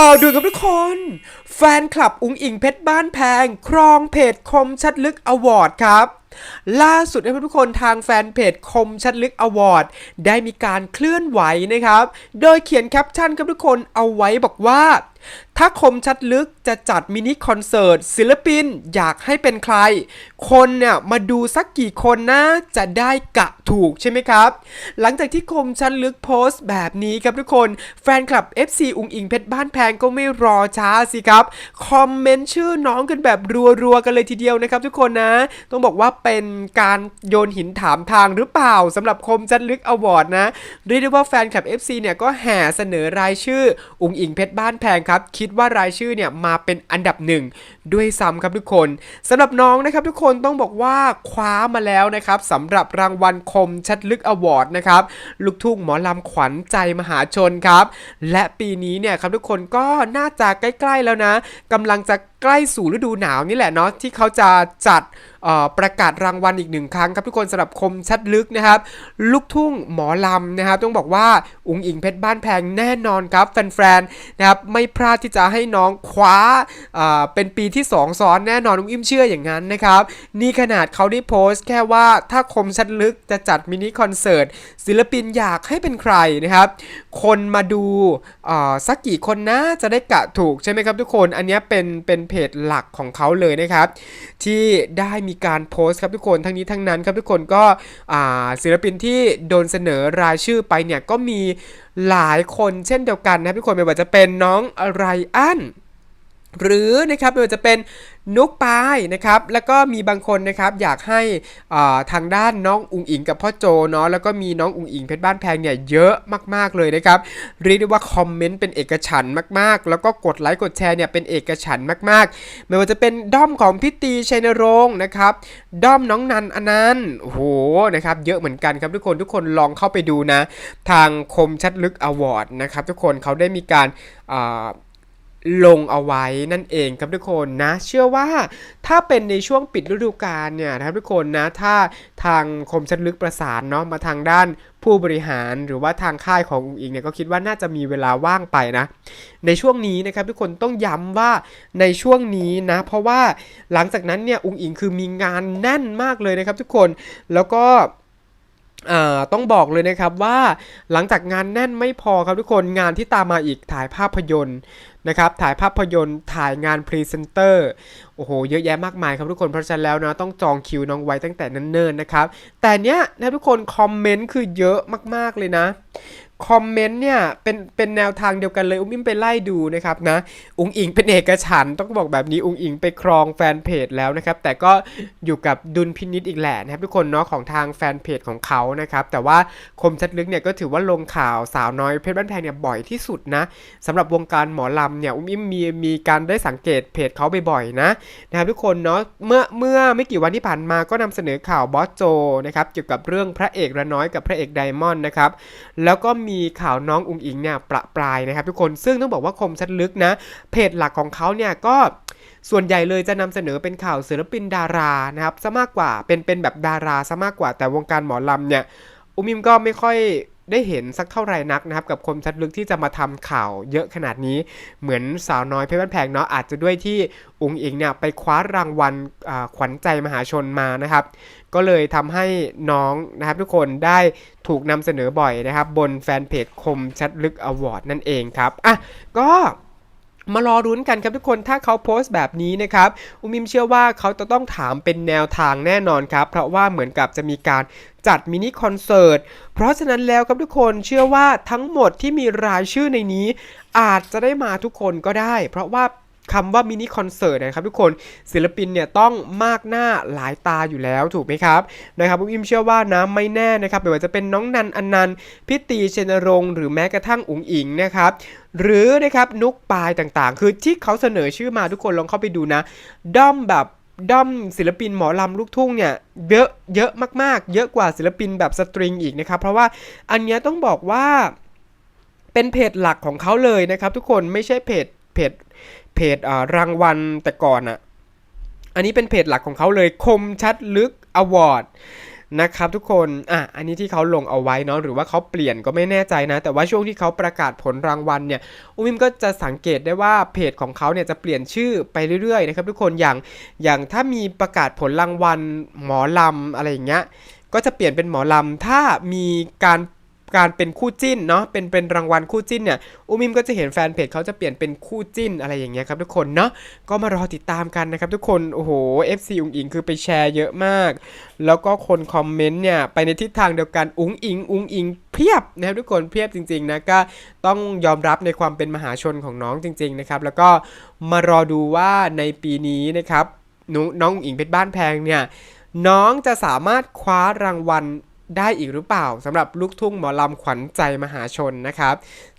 ข่าวด่วนกับทุกคน แฟนคลับอุงอิงเพชรบ้านแพง ครองเพจคมชัดลึกอวอร์ดครับล่าสุดนะทุกคนทางแฟนเพจคมชัดลึกอวอร์ดได้มีการเคลื่อนไหวนะครับ โดยเขียนแคปชั่นครับทุกคนเอาไว้บอกว่า ถ้าคมชัดลึกจะจัดมินิคอนเสิร์ตศิลปินอยากให้เป็นใคร คนเนี่ยมาดูสักกี่คนนะจะได้กะถูกใช่ไหมครับ หลังจากที่คมชัดลึกโพสต์แบบนี้ครับทุกคนแฟนคลับ FC อุงอิงเพชรบ้านแพงก็ไม่รอช้าสิครับ คอมเมนต์ชื่อน้องกันแบบรัวๆกันเลยทีเดียวนะครับทุกคนนะ ต้องบอกว่าเป็นการโยนหินถามทางหรือเปล่าสำหรับคมชัดลึกอวอร์ดนะเรียกได้ว่าแฟนคลับ FC เนี่ยก็แห่เสนอรายชื่ออุงอิงเพชรบ้านแพงครับคิดว่ารายชื่อเนี่ยมาเป็นอันดับหนึ่งด้วยซ้ำครับทุกคนสำหรับน้องนะครับทุกคนต้องบอกว่าคว้ามาแล้วนะครับสำหรับรางวัลคมชัดลึกอวอร์ดนะครับลูกทุ่งหมอลำขวัญใจมหาชนครับและปีนี้เนี่ยครับทุกคนก็น่าจะใกล้ ๆแล้วนะกำลังจะ ใกล้สู่ฤดูหนาวนี่แหละเนาะที่เขาจะจัดประกาศรางวัลอีกหนึ่งครั้งครับทุกคนสำหรับคมชัดลึกนะครับ ลูกทุ่งหมอลำนะครับ ต้องบอกว่าอุงอิงเพชรบ้านแพงแน่นอนครับแฟนๆนะครับไม่พลาดที่จะให้น้องคว้าเป็นปีที่ 2 ซ้อนแน่นอนอุ้มอิ่มเชื่ออย่างนั้นนะครับ นี่ขนาดเขาได้โพสต์แค่ว่าถ้าคมชัดลึกจะจัดมินิคอนเสิร์ตศิลปินอยากให้เป็นใครนะครับ คนมาดูสักกี่คนนะจะได้กะถูกใช่ไหมครับทุกคนอันนี้เป็นเป็นเพจหลักของเขาเลยนะครับ ที่ได้มีการโพสต์ครับทุกคนทั้งนี้ทั้งนั้นครับทุกคนก็ศิลปินที่โดนเสนอรายชื่อไปเนี่ยก็มีหลายคนเช่นเดียวกันนะทุกคนไม่ว่าจะเป็นน้องไรอัน หรือนะครับไม่ว่าจะเป็นนุกปายนะครับแล้วก็มีบางคนนะครับอยากให้ทางด้านน้องอุงอิงกับพ่อโจเนาะแล้วก็มีน้องอุงอิงเพชรบ้านแพงเนี่ยเยอะมากๆเลยนะครับเรียกได้ว่าคอมเมนต์เป็นเอกฉันท์มากๆ แล้วก็กดไลค์กดแชร์เนี่ยเป็นเอกฉันท์มากๆ ไม่ว่าจะเป็นด้อมของพี่ตีชัยนรงค์นะครับด้อมน้องนันอนันต์โอ้โหนะครับเยอะเหมือนกันครับทุกคนทุกคนลองเข้าไปดูนะ ทางคมชัดลึกอวอร์ดนะครับทุกคนเขาได้มีการ ลงเอาไว้นั่นเองครับทุกคนนะ เชื่อว่าถ้าเป็นในช่วงปิดฤดูกาลเนี่ยนะครับทุกคนนะถ้าทางคมชัดลึกประสานเนาะมาทางด้านผู้บริหารหรือว่าทางค่ายของอุงอิงเนี่ยก็คิดว่าน่าจะมีเวลาว่างไปนะ ในช่วงนี้นะครับทุกคนต้องย้ำว่าในช่วงนี้นะ เพราะว่าหลังจากนั้นเนี่ยอุงอิงคือมีงานแน่นมากเลยนะครับทุกคนแล้วก็ต้องบอกเลยนะครับว่าหลังจากงานแน่นไม่พอครับทุกคนงานที่ตามมาอีกถ่ายภาพยนตร์ นะครับถ่ายภาพยนตร์ถ่ายงานพรีเซนเตอร์โอ้โหเยอะแยะมากมายครับทุกคนเพราะฉะนั้นแล้วนะต้องจองคิวน้องไว้ตั้งแต่เนิ่นๆนะครับแต่เนี้ยนะทุกคนคอมเมนต์คือเยอะมากๆเลยนะ คอมเมนต์เนี่ยเป็นเป็นแนวทางเดียวกันเลยอุ้มอิมไปไล่ดูนะครับนะอุ้งอิงเป็นเอกฉันต้องบอกแบบนี้อุ้งอิงไปครองแฟนเพจแล้วนะครับ แต่ก็อยู่กับดุลพินิจอีกแหละนะครับทุกคนเนาะของทางแฟนเพจของเขานะครับ แต่ว่าคมชัดลึกเนี่ยก็ถือว่าลงข่าวสาวน้อยเพชรบ้านแพงเนี่ยบ่อยที่สุดนะสำหรับวงการหมอลำเนี่ยอุ้มอิมมีมีการได้สังเกตเพจเขาบ่อยๆนะนะครับทุกคนเนาะเมื่อเมื่อไม่กี่วันที่ผ่านมาก็นำเสนอข่าวบอสโจนะครับเกี่ยวกับเรื่องพระเอกระน้อยกับพระเอกไดมอนด์นะครับแล้วก็มีมีข่าวน้องอุงอิงเนี่ยประปรายนะครับ ทุกคนซึ่งต้องบอกว่าคมชัดลึกนะ เพจหลักของเขาเนี่ยก็ส่วนใหญ่เลยจะนำเสนอเป็นข่าวศิลปินดารานะครับซะมากกว่าเป็นเป็นแบบดาราซะมากกว่าแต่วงการหมอลำเนี่ยอุมิมก็ไม่ค่อย ได้เห็นสักเท่าไหร่นักนะครับกับคมชัดลึกที่จะมาทำข่าวเยอะขนาดนี้เหมือนสาวน้อยเพชรบ้านแพงเนาะอาจจะด้วยที่อุงอิงเนี่ยไปคว้ารางวัลขวัญใจมหาชนมานะครับ ก็เลยทำให้น้องนะครับทุกคนได้ถูกนำเสนอบ่อยนะครับ บนแฟนเพจคมชัดลึกอวอร์ดนั่นเองครับอะก็ มารอรุ้นกันครับทุกคนถ้าเขาโพสต์แบบนี้นะครับอุมิมเชื่อว่าเขาจะต้องถามเป็นแนวทางแน่นอนครับ เพราะว่าเหมือนกับจะมีการจัดมินิคอนเสิร์ต เพราะฉะนั้นแล้วครับทุกคนเชื่อว่าทั้งหมดที่มีรายชื่อในนี้ อาจจะได้มาทุกคนก็ได้ เพราะว่า คำว่ามินิคอนเสิร์ตนะครับทุกคนศิลปินเนี่ยต้องมากหน้าหลายตาอยู่แล้วถูกไหมครับนะครับผมอิมเชื่อว่านะไม่แน่นะครับไม่ว่าจะเป็นน้องนันอนันต์พิตีเชนรงหรือแม้กระทั่งอุ๋งอิงนะครับหรือนะครับนุกปายต่างๆ คือที่เขาเสนอชื่อมาทุกคนลองเข้าไปดูนะด้อมแบบด้อมศิลปินหมอลำลูกทุ่งเนี่ยเยอะเยอะมากๆ เยอะกว่าศิลปินแบบสตริงอีกนะครับเพราะว่าอันเนี้ยต้องบอกว่าเป็นเพจหลักของเขาเลยนะครับทุกคนไม่ใช่เพจเพจ เพจอ่ารางวัลแต่ก่อนอะอันนี้เป็นเพจหลักของเขาเลยคมชัดลึกอวอร์ดนะครับทุกคนอะอันนี้ที่เขาลงเอาไว้เนาะหรือว่าเขาเปลี่ยนก็ไม่แน่ใจนะ แต่ว่าช่วงที่เขาประกาศผลรางวัลเนี่ยอุ้มิมก็จะสังเกตได้ว่าเพจของเขาเนี่ยจะเปลี่ยนชื่อไปเรื่อยๆนะครับทุกคนอย่างอย่างถ้ามีประกาศผลรางวัลหมอลำอะไรอย่างเงี้ยก็จะเปลี่ยนเป็นหมอลำถ้ามีการ การเป็นคู่จิ้นเนาะเป็นเป็นรางวัลคู่จิ้นเนี่ยอุมิมก็จะเห็นแฟนเพจเขาจะเปลี่ยนเป็นคู่จิ้นอะไรอย่างเงี้ยครับทุกคนเนาะก็มารอติดตามกันนะครับทุกคนโอ้โห FC อุงอิงคือไปแชร์เยอะมาก แล้วก็คนคอมเมนต์เนี่ยไปในทิศทางเดียวกันอุงอิงอุงอิงเพียบนะครับทุกคนเพียบจริงๆนะก็ต้องยอมรับในความเป็นมหาชนของน้องจริง ๆนะครับ แล้วก็มารอดูว่าในปีนี้นะครับน้องน้องอุ๋งอิงเพชรบ้านแพงเนี่ยน้องจะสามารถคว้ารางวัล ได้อีกหรือเปล่าสำหรับลูกทุ่งหมอลำขวัญใจมหาชนนะครับ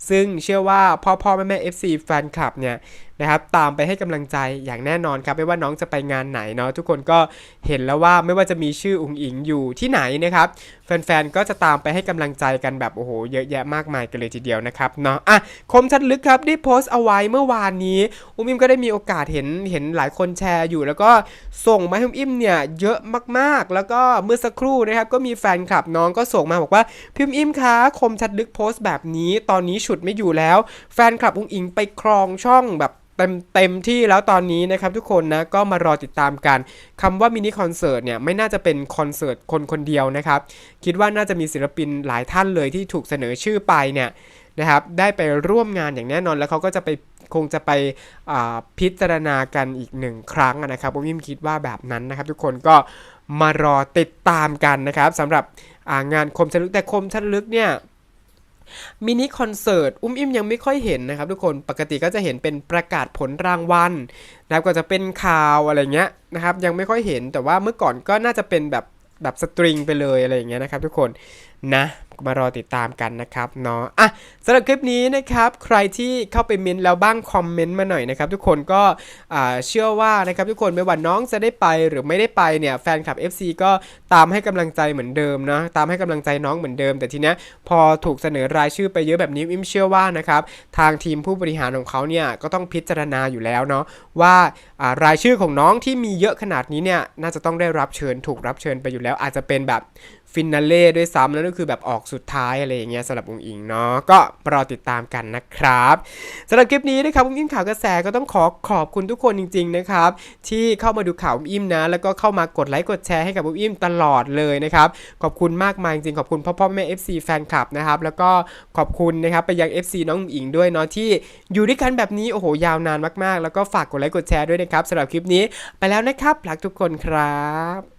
ซึ่งเชื่อว่าพ่อพ่อแม่แม่ FC แฟนคลับเนี่ย นะครับตามไปให้กำลังใจอย่างแน่นอนครับไม่ว่าน้องจะไปงานไหนเนาะทุกคนก็เห็นแล้วว่าไม่ว่าจะมีชื่ออุงอิงอยู่ที่ไหนนะครับแฟนๆก็จะตามไปให้กำลังใจกันแบบโอ้โหเยอะแยะมากมายกันเลยทีเดียวนะครับเนาะอะคมชัดลึกครับได้โพสต์เอาไว้เมื่อวานนี้อุ้มอิมก็ได้มีโอกาสเห็นเห็นหลายคนแชร์อยู่ แล้วก็ส่งมาให้อุ้มอิมเนี่ยเยอะมากๆ แล้วก็เมื่อสักครู่นะครับก็มีแฟนคลับน้องก็ส่งมาบอกว่าพิมพ์อิมคะคมชัดลึกโพสต์แบบนี้ ตอนนี้ฉุดไม่อยู่แล้ว แฟนคลับอุ้งอิงไปครองช่องแบบ เต็มเต็มที่แล้วตอนนี้นะครับทุกคนนะก็มารอติดตามกันคำว่ามินิคอนเสิร์ตเนี่ยไม่น่าจะเป็นคอนเสิร์ตคนคนเดียวนะครับ คิดว่าน่าจะมีศิลปินหลายท่านเลยที่ถูกเสนอชื่อไปเนี่ยนะครับได้ไปร่วมงานอย่างแน่นอนแล้วเขาก็จะไปคงจะไปพิจารณากันอีกหนึ่งครั้งนะครับผมยิ่งคิดว่าแบบนั้นนะครับทุกคนก็มารอติดตามกันนะครับสำหรับางานคมชันลึกแต่คมชันลึกเนี่ย มินิคอนเสิร์ตอุ้มอิ่มยังไม่ค่อยเห็นนะครับ ทุกคนปกติก็จะเห็นเป็นประกาศผลรางวัลนะครับก็จะเป็นข่าวอะไรเงี้ยนะครับยังไม่ค่อยเห็นแต่ว่าเมื่อก่อนก็น่าจะเป็นแบบแบบสตริงไปเลยอะไรอย่างเงี้ยนะครับทุกคนนะมารอติดตามกันนะครับเนาะอะสำหรับคลิปนี้นะครับ ใครที่เข้าไปเมนต์แล้วบ้างคอมเมนต์มาหน่อยนะครับ ทุกคนก็เชื่อว่านะครับทุกคนไม่ว่าน้องจะได้ไปหรือไม่ได้ไปเนี่ยแฟนคลับ FC ก็ตามให้กำลังใจเหมือนเดิมนะตามให้กำลังใจน้องเหมือนเดิม แต่ทีเนี้ยพอถูกเสนอรายชื่อไปเยอะแบบนี้อิมเชื่อว่านะครับทางทีมผู้บริหารของเขาเนี่ยก็ต้องพิจารณาอยู่แล้วเนาะว่าอ่ารายชื่อของน้องที่มีเยอะขนาดนี้เนี่ยน่าจะต้องได้รับเชิญถูกรับเชิญไปอยู่แล้ว อาจจะเป็นแบบฟินาเล่ด้วยซ้ำแล้วก็คือแบบออกสุดท้ายอะไรอย่างเงี้ยสำหรับองอิงเนาะก็รอติดตามกันนะครับสำหรับคลิปนี้นะครับอุ้มอิมข่าวกระแสก็ต้องขอขอบคุณทุกคนจริง ๆ นะครับ ที่เข้ามาดูข่าวอุ้มอิมนะ แล้วก็เข้ามากดไลค์กดแชร์ให้กับอุ้มอิมตลอดเลยนะครับขอบคุณมากมายจริงขอบคุณพ่อพ่อแม่ FC แฟนคลับนะครับแล้วก็ขอบคุณนะครับไปยัง FC น้องอุงอิงด้วยเนาะที่อยู่ด้วยกันแบบนี้โอ้โหยาวนานมากๆ แล้วก็ฝากกดไลค์กดแชร์ด้วยนะครับสำหรับคลิปนี้ไปแล้วนะครับรักทุกคนครับ